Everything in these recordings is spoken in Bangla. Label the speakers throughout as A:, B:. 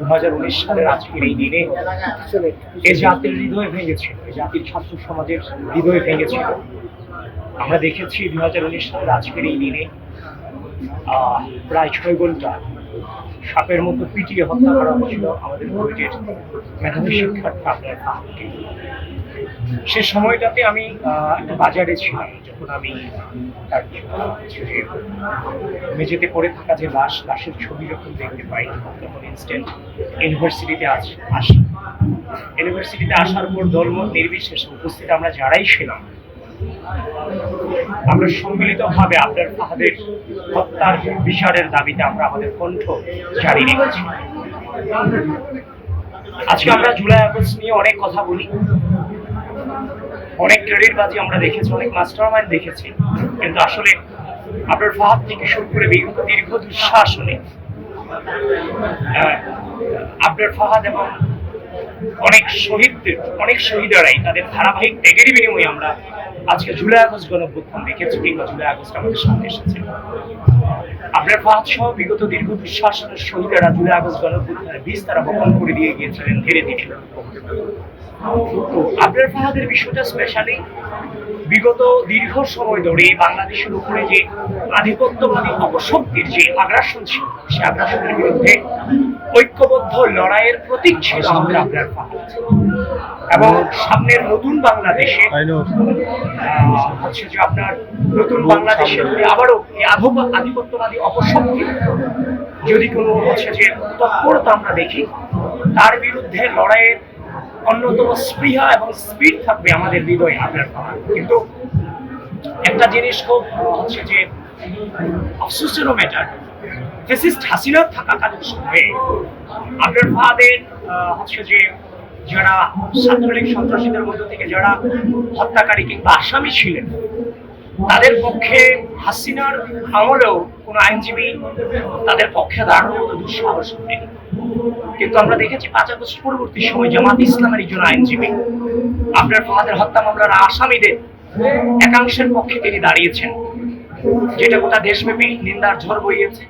A: দু হাজার উনিশ সালের আজকের এই দিনে এ জাতির হৃদয় ভেঙেছিল এই জাতির ছাত্র সমাজের হৃদয় ভেঙেছিল। আমরা দেখেছি দু হাজার উনিশ সালের আজকের এই দিনে প্রায় ছয় ঘণ্টা সাপের মতো পিটিয়ে হত্যা করা হয়েছিল আমাদের বুয়েটের মেধাবী শিক্ষার্থী আপনার সে সময়টাতে আমি একটা বাজারে ছিলাম, যখন আমি, তার মেঝেতে পড়ে থাকা যে লাশ, লাশের ছবি যখন দেখতে পাই, তখন ইনস্ট্যান্ট ইউনিভার্সিটিতে আস- আসি। ইউনিভার্সিটিতে আসার পর দলমত নির্বিশেষে উপস্থিত আমরা যারাই ছিলাম, আমরা সম্মিলিতভাবে আপনার ফাহাদের হত্যার বিচারের দাবিতে আমরা আমাদের কণ্ঠ জারি রেখেছি। আজকে আমরা জুলাই আগস্ট নিয়ে অনেক কথা বলি। অনেক ক্রেডিট বাজি আমরা দেখেছি অনেক মাস্টার মাইন্ড দেখেছি। কিন্তু আসলে আপনার ফাহাদ থেকে শুরু করে দীর্ঘ দুঃশাসনে আহ, আপনার ফাহাদ এবং অনেক শহীদদের অনেক শহীদেরাই তাদের ধারাবাহিক ত্যাগের বিনিময়ে আমরা আজকে জুলাই আগস্ট গণঅভ্যুত্থান দেখেছি, কিংবা জুলাই আগস্ট আমাদের সামনে এসেছে। আপনার ফাহাদ সহ বিগত দীর্ঘ দুঃশাসনের শহীদেরা জুলাই আগস্ট গণঅভ্যুত্থানে বীজ তারা বপন করে দিয়ে গিয়েছিলেন ধীরে ধীরে আপনার ফাহাদের বিষয়টা স্পেশালি বিগত দীর্ঘ সময় ধরে বাংলাদেশের উপরে যে আধিপত্যবাদী অপশক্তির যে আগ্রাসন ছিল সে আগ্রাসনের বিরুদ্ধে ঐক্যবদ্ধ লড়াইয়ের প্রতীক ছিল আমাদের আপনার ফাহাদ। এবং সামনের নতুন বাংলাদেশে হচ্ছে যে আপনার নতুন বাংলাদেশে যদি আবারও এই আধপ- আধিপত্যবাদী অপশক্তি যদি কোনো হচ্ছে যে তৎপরতা আমরা দেখি তার বিরুদ্ধে লড়াইয়ের অন্যতম স্পৃহা এবং স্পিড থাকবে আমাদের হৃদয়ে আপনার কিন্তু একটা জিনিস খুব হচ্ছে যে আফসোসেরও ম্যাটার ফেসিস্ট হাসিনার থাকাকালীন সময়ে আপনার ফাদের হচ্ছে যে যারা ছাত্রলীগ সন্ত্রাসীদের মধ্য থেকে যারা হত্যাকারী কিংবা আসামি ছিলেন, তাদের পক্ষে হাসিনার আমলেও কোনো আইনজীবী তাদের পক্ষে দাঁড়ানোর মতো দুঃসাহস নেই কিন্তু আমরা দেখেছি পাঁচ আগস্ট পরবর্তী সময় জামাত ইসলামের একজন আইনজীবী, আপনার ফাহাদের হত্যা মামলার আসামিদের একাংশের পক্ষে তিনি দাঁড়িয়েছেন। যেটা গোটা দেশব্যাপী নিন্দার ঝড় বইয়েছে।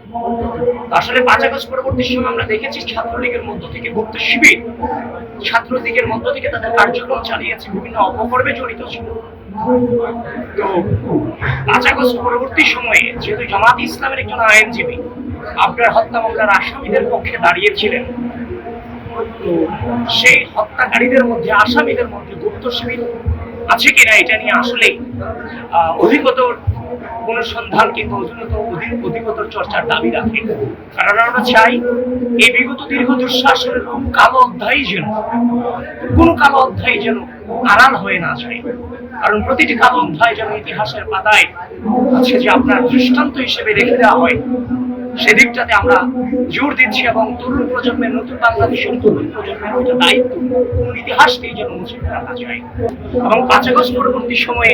A: আসলে পাঁচ আগস্ট পরবর্তী সময় আমরা দেখেছি ছাত্রলীগের মধ্য থেকে গুপ্ত শিবির ছাত্রলীগের মধ্য থেকে তাদের কার্যক্রম চালিয়েছে, বিভিন্ন অপকর্মে জড়িত ছিল। পাঁচ আগস্ট পরবর্তী সময়ে যেহেতু জামাত ইসলামের একজন আইনজীবী, আপনার হত্যা মামলার আসামিদের পক্ষে দাঁড়িয়েছিলেন সেই হত্যাকারীদের মধ্যে, আসামিদের মধ্যে গুপ্ত শিবির আছে কিনা এটা নিয়ে আসলে অধিকতর অনুসন্ধান কিংবা অধিকতর অধি- অধিকতর চর্চার দাবি রাখে। কারণ আমরা চাই এই বিগত দীর্ঘ দুঃশাসনের কোন কালো অধ্যায় যেন, কোন কালো অধ্যায় যেন আড়াল হয়ে না যায়। কারণ প্রতিটি কালো অধ্যায় যেন ইতিহাসের পাতায় আছে যে আপনার দৃষ্টান্ত হিসেবে রেখে দেওয়া হয়। সেদিকটাতে আমরা জোর দিচ্ছি এবং তরুণ প্রজন্মের, নতুন বাংলাদেশের তরুণ প্রজন্মের ওইটা দায়িত্ব, কোন ইতিহাসকেই যেন মুছে ফেলা যায়। এবং পাঁচ আগস্ট পরবর্তী সময়ে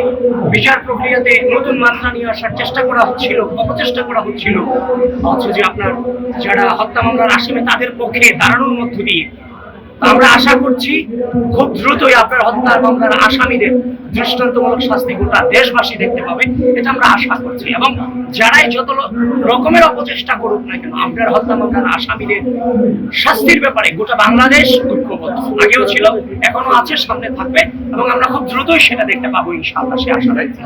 A: বিচার প্রক্রিয়াতে নতুন মাত্রা নিয়ে আসার চেষ্টা করা হচ্ছিল, অপচেষ্টা করা হচ্ছিল। অথচ যে আপনার যারা হত্যা মামলার আসামি, তাদের পক্ষে দাঁড়ানোর মধ্য দিয়ে আমরা আশা করছি খুব দ্রুতই আপনার হত্যার মামলার আসামিদের দৃষ্টান্তমূলক শাস্তি গোটা দেশবাসী দেখতে পাবে, এটা আমরা আশা করছি। এবং যারাই যত রকমের অপচেষ্টা করুক না কেন, আপনার হত্যা মামলার আসামিদের শাস্তির ব্যাপারে গোটা বাংলাদেশ ঐক্যবদ্ধ। আগেও ছিল এখনও আছে, সামনে থাকবে, এবং আমরা খুব দ্রুতই সেটা দেখতে পাবো, ইনশাআল্লাহ, সে আশা রাখছি।